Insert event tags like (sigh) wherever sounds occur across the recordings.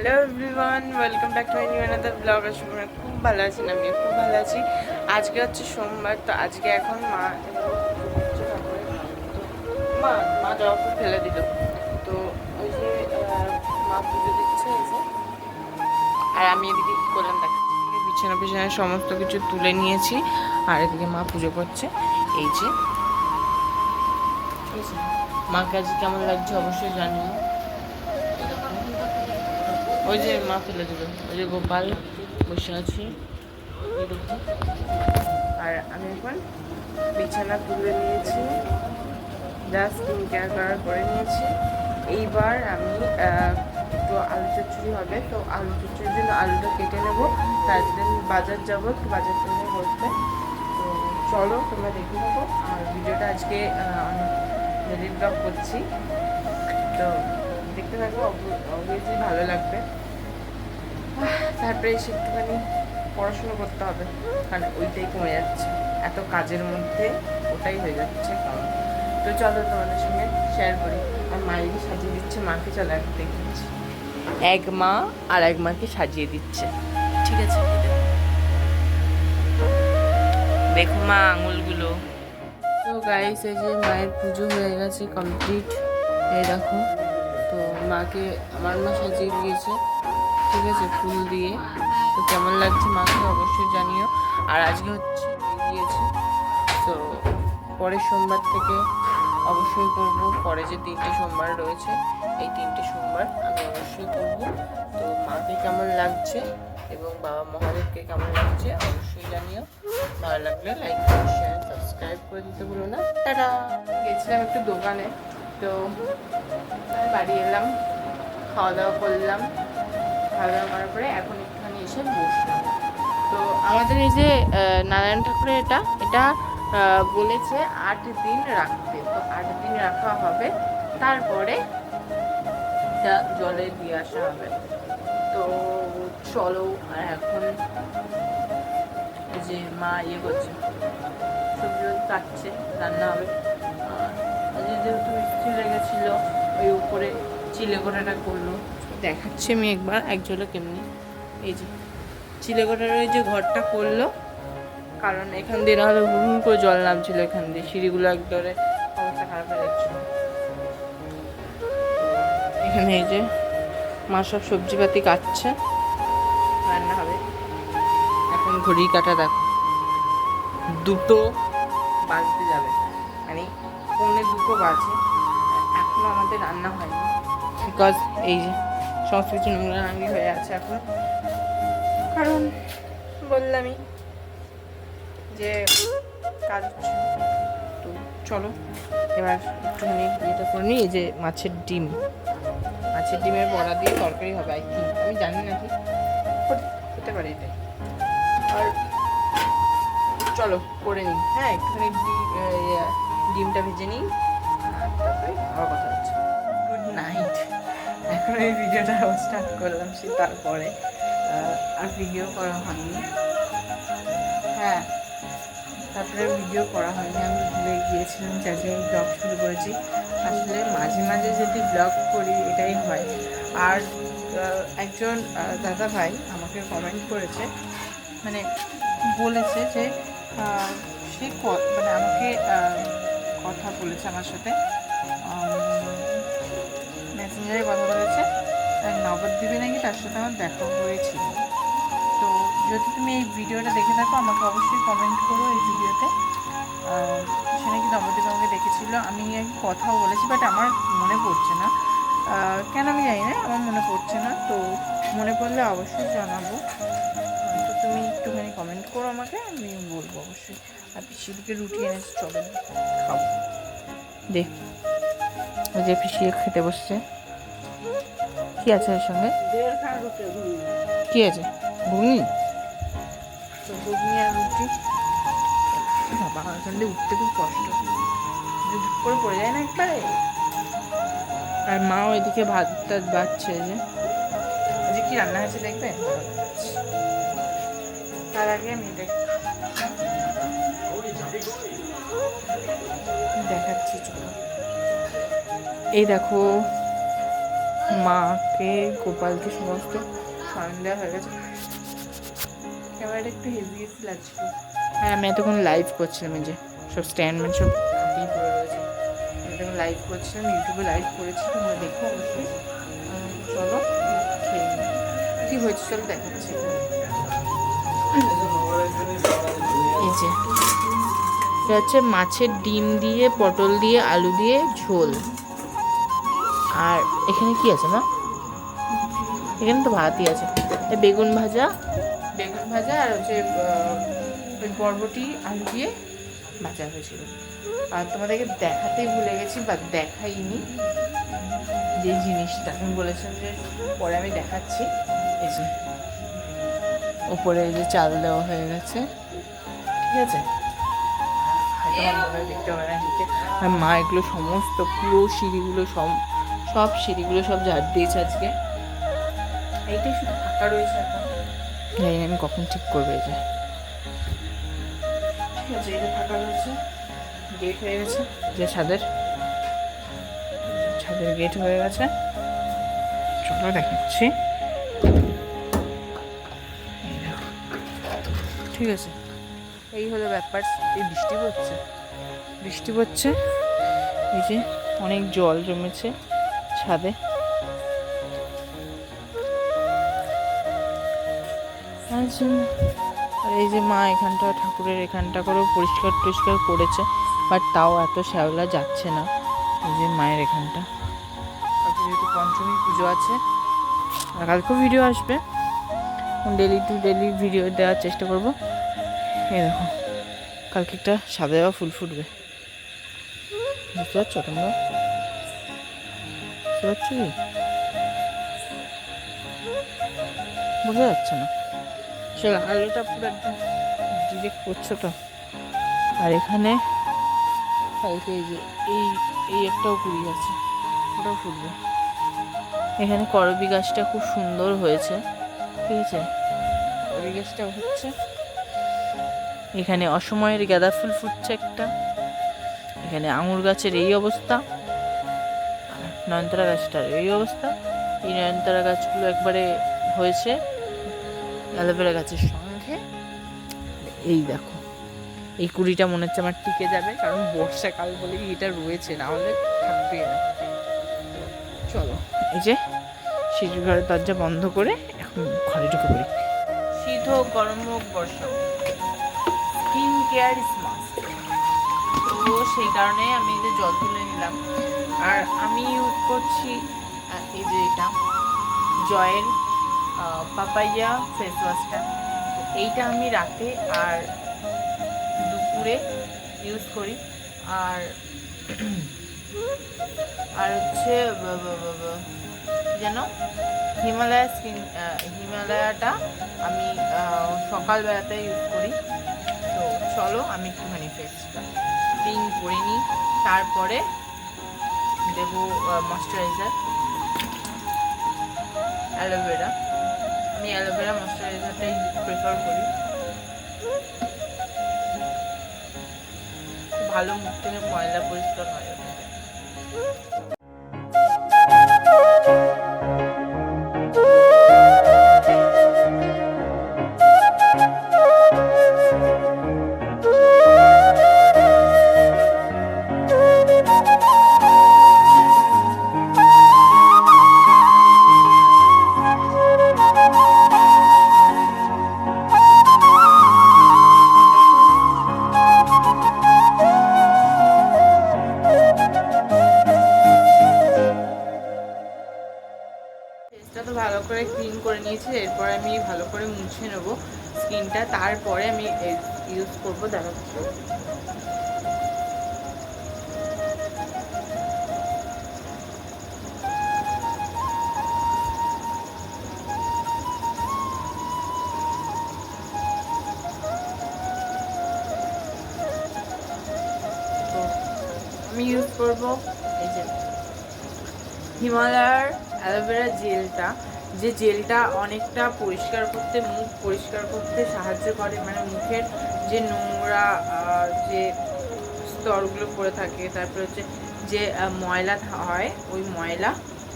Hello everyone welcome back to my new another blog আসলে খুব ভালো আছি না আমিও খুব ভালো আছি। আজকে হচ্ছে সোমবার, তো আজকে এখন মা মা মা জবা ফুল দিল। তো ওই যে মা পুজো দিচ্ছে আর আমি এদিকে কী করলাম দেখ বিছানা বিছানা সমস্ত কিছু তুলে নিয়েছি। আর এদিকে মা পুজো করছে। এই যে। ঠিক আছে? মাকে আজকে কেমন লাগছে অবশ্যই জানিও। ওই যে মা ফেলে দিল, ওই যে গোপাল বসে আছি। আর আমি এখন বিছানা তুলে নিয়েছি, যা স্কিন কেয়ার করার করে নিয়েছি। এইবার আমি একটু আলু চচ্চড়ি হবে, তো আলু চচ্চড়ির জন্য আলুটা কেটে নেব। তার জন্য বাজার যাব, একটু বাজার জন্য বলতে। তো চলো, তোমরা দেখে নেব। আর ভিডিওটা আজকে ডেলি ব্লগ করছি। তো থাকো অবভিয়াসলি ভালো লাগবে। তারপরে এসে একটুখানি পড়াশুনো করতে হবে, কারণ ওইটাই কমে যাচ্ছে। এত কাজের মধ্যে ওটাই হয়ে যাচ্ছে কারণ। তো চলো তোমাদের সঙ্গে শেয়ার করি। আর মায়েরই সাজিয়ে দিচ্ছে, মাকে চলো এক দেখেছি এক মা আর এক মাকে সাজিয়ে দিচ্ছে। ঠিক আছে দেখো মা আঙুলগুলো। তো গাইস এই যে মায়ের পুজো হয়ে গেছে কমপ্লিট এই দেখো। মাকে, আমার মা সাজিয়ে দিয়েছে। ঠিক আছে, ফুল দিয়ে। তো কেমন লাগছে মাকে অবশ্যই জানিও। আর আজকে হচ্ছে দিয়েছে। তো পরের সোমবার থেকে অবশ্যই করব। পরে যে তিনটে সোমবার রয়েছে, এই তিনটে সোমবার আমি অবশ্যই করব। তো মাকে কেমন লাগছে এবং বাবা মহাদেবকে কেমন লাগছে অবশ্যই জানিও। ভালো লাগলে লাইক শেয়ার সাবস্ক্রাইব করে দিতে ভুলো না। টাটা! গেছিলাম একটু দোকানে। তো বাড়ি এলাম, খাওয়া দাওয়া করলাম খাওয়া দাওয়া করার পরে এখন একটুখানি এসে বসলাম। তো আমাদের এই যে নারায়ণ ঠাকুরের এটা এটা বলেছে আট দিন রাখতে। তো আট দিন রাখা হবে, তারপরে এটা জলে দিয়ে আসা হবে। তো চলো, আর এখন যে মা ইয়ে করছে, সবজি কাটছে, রান্না হবে। যেহেতু মিষ্টি লেগেছিল ওই উপরে চিলে গোটাটা করল। দেখাচ্ছি আমি একবার, এক কেমনি এই যে চিলে গোটার ওই যে ঘরটা করল, কারণ এখান দিয়ে নাহলে হুম করে জল নামছিল এখান দিয়ে। সিঁড়িগুলো একদরে অবস্থা খারাপ হয়ে যাচ্ছিল। এখানে এই যে, মা সব সবজিপাতি কাটছে, রান্না হবে। এখন ঘড়ি কাটা দেখো। দুটো বাজতে যাবে। পৌনে দুটো বাজে। এখনও আমাদের রান্না হয়নি। বিকজ এই যে সমস্ত কিছু নোংরা নামি হয়ে আছে এখন। কারণ বললামই যে কাজ তো চলো, এবার একটুখানি ইয়েটা করে নিই যে মাছের ডিম। মাছের ডিমের বড়া দিয়ে তরকারি হবে আই থিঙ্ক আমি জানি না কি। হতে- পারে এটাই। আর চলো, করে নিই। হ্যাঁ একটুখানি ডিমটা ভেজে নিই। তারপরে আবার কথা হচ্ছে। গুড নাইট এখন এই ভিডিওটা স্টার্ট করলাম, সে তারপরে। আর ভিডিও করা হয়নি। হ্যাঁ তারপরে ভিডিও করা হয়নি। আমি ভুলে গিয়েছিলাম যার জন্য ব্লগ শুরু করেছি। আসলে মাঝে মাঝে যদি ব্লগ করি, এটাই হয়। আর একজন দাদা ভাই আমাকে কমেন্ট করেছে মানে বলেছে যে সে মানে আমাকে কথা বলেছে আমার সাথে। মেসেঞ্জারে কথা বলেছে। নবদ্বীপে নাকি তার সাথে আমার দেখা হয়েছিল। তো যদি তুমি এই ভিডিওটা দেখে থাকো, আমাকে অবশ্যই কমেন্ট করো এই ভিডিওতে। সে নাকি নবদ্বীপ আমাকে দেখেছিল। আমি কথাও বলেছি বাট আমার মনে পড়ছে না। কেন আমি জানি না, আমার মনে পড়ছে না। তো মনে পড়লে অবশ্যই জানাব। তো তুমি একটুখানি কমেন্ট করো আমাকে, আমি বলব অবশ্যই। আর পিসিদিকে রুটি এনেছে চলো। খাব। দেখ ওই যে পিসি খেতে বসছে। কি আছে এর সঙ্গে? কি আছে? ঘুগনি? ঘুগনি আর রুটি। বাবা এখান দিয়ে উঠতে খুব কষ্ট। যদি করে পড়ে যায় না একবারে? আর মা ওইদিকে ভাত টাত বাড়ছে যে। আজকে কি রান্না হয়েছে দেখবে? তার আগে আমি এটা দেখাচ্ছি, চলো। এই দেখো, মাকে, গোপালকে সমস্ত দেওয়া হয়ে গেছে। ক্যামেরাটা একটু হেভি হেভি লাগছিল। আর আমি এতক্ষণ লাইভ করছিলাম, এই যে সব স্ট্যান্ড ম্যান সব খাটিয়ে পড়ে রয়েছে। আমি তখন লাইভ করছিলাম ইউটিউবে লাইভ করেছি, তোমরা দেখো অবশ্যই। চলো, খেয়ে। কি হয়েছে, চলো দেখাচ্ছি। এই যে। এটা হচ্ছে মাছের ডিম দিয়ে, পটল দিয়ে, আলু দিয়ে ঝোল। আর এখানে কি আছে, মা? এখানে তো ভাতই আছে। বেগুন ভাজা বেগুন ভাজা আর হচ্ছে ওই বরবটি, আলু দিয়ে ভাজা হয়েছিল। আর তোমাদেরকে দেখাতেই ভুলে গেছি বা দেখাইনি যে জিনিসটা। আমি বলেছিলাম যে পরে আমি দেখাচ্ছি। এই যে এই যে চাল দেওয়া হয়ে গেছে। ঠিক আছে? দেখতে পাবে না ঠিক আর মা এগুলো সমস্ত পুরো সিঁড়িগুলো সব সব সিঁড়িগুলো সব ঝাড় দিয়েছে আজকে। এইটাই শুধু ফাঁকা রয়েছে এখন। জানি আমি কখন ঠিক করব এই যে ঠিক আছে এটা ফাঁকা রয়েছে। গেট হয়ে গেছে। যে ছাদের। ছাদের গেট হয়ে গেছে। চলো দেখাচ্ছি। ঠিক আছে। এই হলো ব্যাপার, এই বৃষ্টি পড়ছে। বৃষ্টি পড়ছে, এই যে অনেক জল জমেছে ছাদে। আর এই যে মা এখানটা, ঠাকুরের এখানটা করেও পরিষ্কার টরিষ্কার করেছে, বাট তাও এত শ্যাওলা যাচ্ছে না, এই যে মায়ের এখানটা। যেহেতু পঞ্চমী পুজো আছে, কালকেও ভিডিও আসবে। ডেলি টু ডেলি ভিডিও দেওয়ার চেষ্টা করব। দেখো কালকে একটা সাদা দেওয়া ফুল ফুটবে। বুঝতে পারছ তোমরা? বুঝতে পারছি বোঝা যাচ্ছে না। সে আলোটা পুরো একদম ডিরেক্ট করছ তো। আর এখানে কালকে এই যে এই এই একটাও কুড়ি আছে ওটাও ফুটবে। এখানে করবি গাছটা খুব সুন্দর হয়েছে ঠিক আছে? করবি গাছটা হচ্ছে। এখানে অসময়ের গাঁদা ফুল ফুটছে একটা। এখানে আঙুর গাছের এই অবস্থা। নয়নতারা গাছটার এই অবস্থা। এই নয়নতারা গাছগুলো একবারে হয়েছে অ্যালোভেরা গাছের সঙ্গে। এই দেখো। এই কুড়িটা মনে হচ্ছে আমার টিকে যাবে, কারণ বর্ষাকাল বলেই এটা রয়েছে, না হলে থাকবে না। চলো, এই যে সিঁড়ির ঘরের দরজা বন্ধ করে এখন ঘরে ঢুকে পড়ি। শীত হোক গরম হোক বর্ষা হোক। স্কিন কেয়ার ইজ মাস্ট তো সেই কারণে আমি এই যে জল তুলে নিলাম। আর আমি ইউজ করছি এই যে এটা জয়ের পাপাইয়া ফেস ওয়াশটা এইটা আমি রাতে আর দুপুরে ইউজ করি। আর (clears throat) আর হচ্ছে যেন হিমালয়া স্কিন হিমালয়াটা আমি সকালবেলাতে ইউজ করি। চলো, আমি একটুখানি ফেসটা পিং করে নিই। তারপরে দেবো ময়শ্চারাইজার অ্যালোভেরা আমি অ্যালোভেরা ময়শ্চারাইজারটাই প্রেফার করি। ভালো মুখ থেকে ময়লা পরিষ্কার হয়। মুছে নেব স্কিনটা, তারপরে আমি ইউজ করব দেখাচ্ছি আমি ইউজ করব এই যে হিমালয়ার অ্যালোভেরা জেলটা। যে জেলটা অনেকটা পরিষ্কার করতে, মুখ পরিষ্কার করতে সাহায্য করে। মানে মুখের যে নোংরা যে স্তরগুলো পড়ে থাকে, তারপরে হচ্ছে যে ময়লা হয়, ওই ময়লা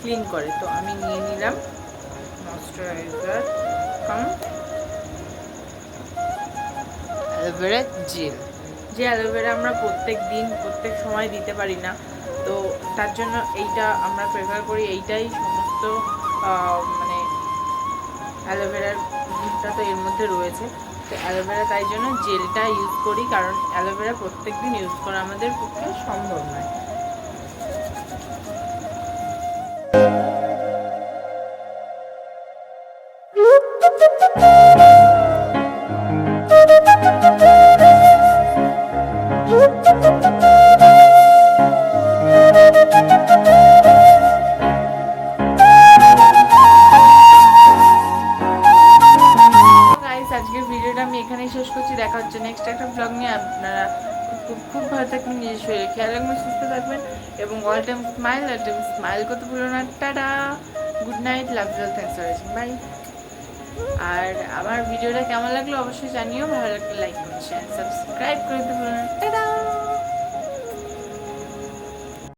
ক্লিন করে। তো আমি নিয়ে নিলাম moisturiser cum aloe vera gel. যে অ্যালোভেরা আমরা প্রত্যেক দিন, প্রত্যেক সময় দিতে পারি না, তো তার জন্য এইটা আমরা প্রেফার করি। এইটাই সমস্ত অ্যালোভেরার গুণটা তো এর মধ্যে রয়েছে। তো অ্যালোভেরা তাই জন্য জেলটা ইউজ করি, কারণ অ্যালোভেরা প্রত্যেক দিন ইউজ করা আমাদের পক্ষে সম্ভব নয়। শেষ করছি দেখা হচ্ছে নেক্সট একটা ব্লগ নিয়ে আপনারা খুব খুব ভালো থাকবেন, নিজের শরীরে খেয়াল রাখবেন, সুস্থ থাকবেন এবং all time smile all time smile করতে ভুলো না। Tata! Good night love you thanks for watching bye আর আমার ভিডিওটা কেমন লাগল অবশ্যই জানিও, ভালো লাগলে লাইক করুন শেয়ার সাবস্ক্রাইব করে দিতে ভুলো না। টাটা!